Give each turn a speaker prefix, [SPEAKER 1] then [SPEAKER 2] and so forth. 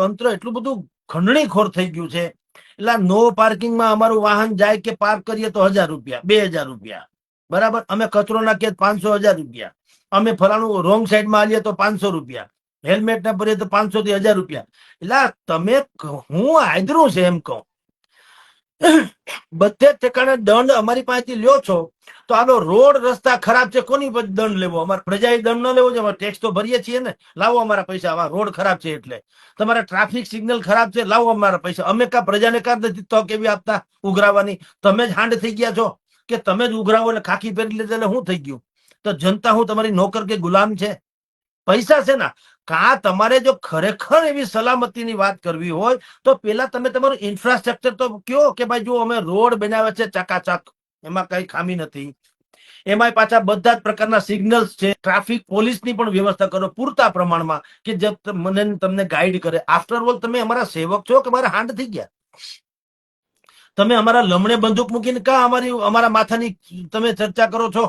[SPEAKER 1] તંત્ર એટલું બધું ખંડણીખોર થઈ ગયું છે. એટલે નો પાર્કિંગમાં અમારું વાહન જાય કે પાર્ક કરીએ તો હજાર રૂપિયા, બે હજાર રૂપિયા. બરાબર? અમે કચરો નાખીએ પાંચસો હજાર રૂપિયા. અમે ફલાણું રોંગ સાઈડમાં આવીએ તો પાંચસો રૂપિયા. હેલ્મેટ ના ભરીએ તો પાંચસો થી હજાર રૂપિયા. એટલે તમે હું આદરું છે એમ કહું. બધે ઠેકાણે દંડ અમારી પાસેથી લ્યો છો, તો આનો રોડ રસ્તા ખરાબ છે, કોની દંડ લેવો? અમારે પ્રજાએ દંડ ન લેવો છે, અમારે ટેક્સ તો ભરીએ છીએ ને. લાવો અમારા પૈસા આવા રોડ ખરાબ છે એટલે. તમારા ટ્રાફિક સિગ્નલ ખરાબ છે, લાવો અમારા પૈસા. અમે કા પ્રજાને કા નથી તો કેવી આપતા ઉઘરાવાની? તમે જ હાંડ થઈ ગયા છો? કે તમે જ ઉઘરાવો એટલે ખાખી પહેરી લીધે એટલે શું થઈ ગયું? તો જનતા હું તમારી નોકર કે ગુલામ છે? પૈસા છે ના. કા તમારે જો ખરેખર એવી સલામતીની વાત કરવી હોય, તો પેલા તમે તમારું ઇન્ફ્રાસ્ટ્રક્ચર તો કયો કે ભાઈ જો અમે રોડ બનાવ્યા છે ચકાચક, એમાં કઈ ખામી નથી. એમાં પાછા બધા જ પ્રકારના સિગ્નલ્સ છે. ટ્રાફિક પોલીસની પણ વ્યવસ્થા કરો પૂરતા પ્રમાણમાં કે જે મને તમને ગાઈડ કરે. આફ્ટર ઓલ તમે અમારા સેવક છો કે મારા હાંડ થઈ ગયા? તમે અમારા લમણે બંદૂક મૂકીને કા અમારી, અમારા માથાની તમે ચર્ચા કરો છો?